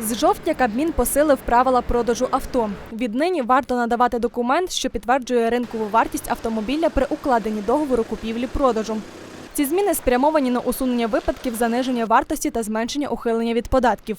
З жовтня Кабмін посилив правила продажу авто. Віднині варто надавати документ, що підтверджує ринкову вартість автомобіля при укладенні договору купівлі-продажу. Ці зміни спрямовані на усунення випадків заниження вартості та зменшення ухилення від податків.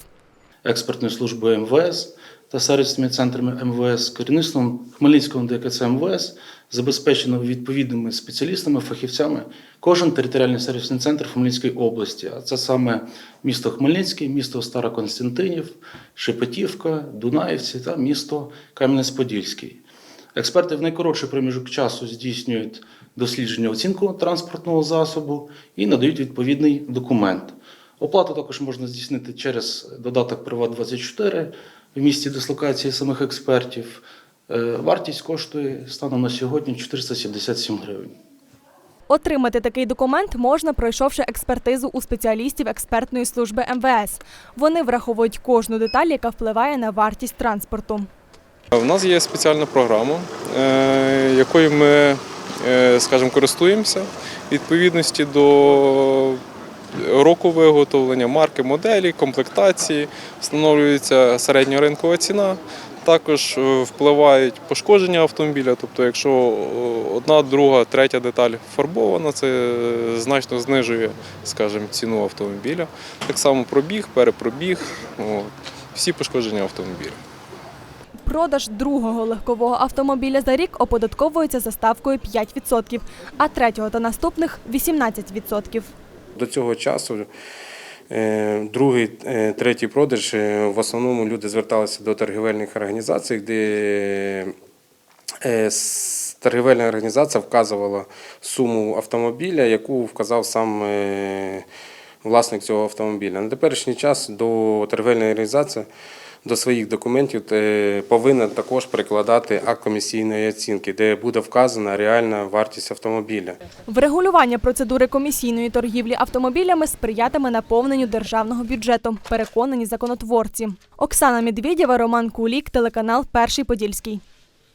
Експертної служби МВС та сервісними центрами МВС, керівництвом Хмельницького ДКЦ МВС забезпечено відповідними спеціалістами, фахівцями кожен територіальний сервісний центр Хмельницької області. А це саме місто Хмельницький, місто Староконстантинів, Шепетівка, Дунаївці та місто Кам'янець-Подільський. Експерти в найкоротший проміжок часу здійснюють дослідження оцінку транспортного засобу і надають відповідний документ. Оплату також можна здійснити через додаток Приват24 в місці дислокації самих експертів. Е, Вартість коштує станом на сьогодні 477 гривень. Отримати такий документ можна, пройшовши експертизу у спеціалістів експертної служби МВС. Вони враховують кожну деталь, яка впливає на вартість транспорту. У нас є спеціальна програма, е, якою ми, е, скажімо, користуємося відповідності до року виготовлення, марки, моделі, комплектації, встановлюється середньоринкова ціна. Також е, впливають пошкодження автомобіля, тобто, якщо е, одна, друга, третя деталь фарбована, це е, значно знижує, скажімо, ціну автомобіля. Так само пробіг, перепробіг, всі пошкодження автомобіля. Продаж другого легкового автомобіля за рік оподатковується за ставкою 5%, а третього та наступних 18%. До цього часу е, другий, е, третій продаж е, в основному люди зверталися до торгівельних організацій, де торгівельна організація вказувала суму автомобіля, яку вказав сам власник цього автомобіля. На теперішній час до торгівельної організації до своїх документів повинен також прикладати акт комісійної оцінки, де буде вказана реальна вартість автомобіля. Врегулювання процедури комісійної торгівлі автомобілями сприятиме наповненню державного бюджету, переконані законотворці. Оксана Медведєва, Роман Кулік, телеканал Перший Подільський.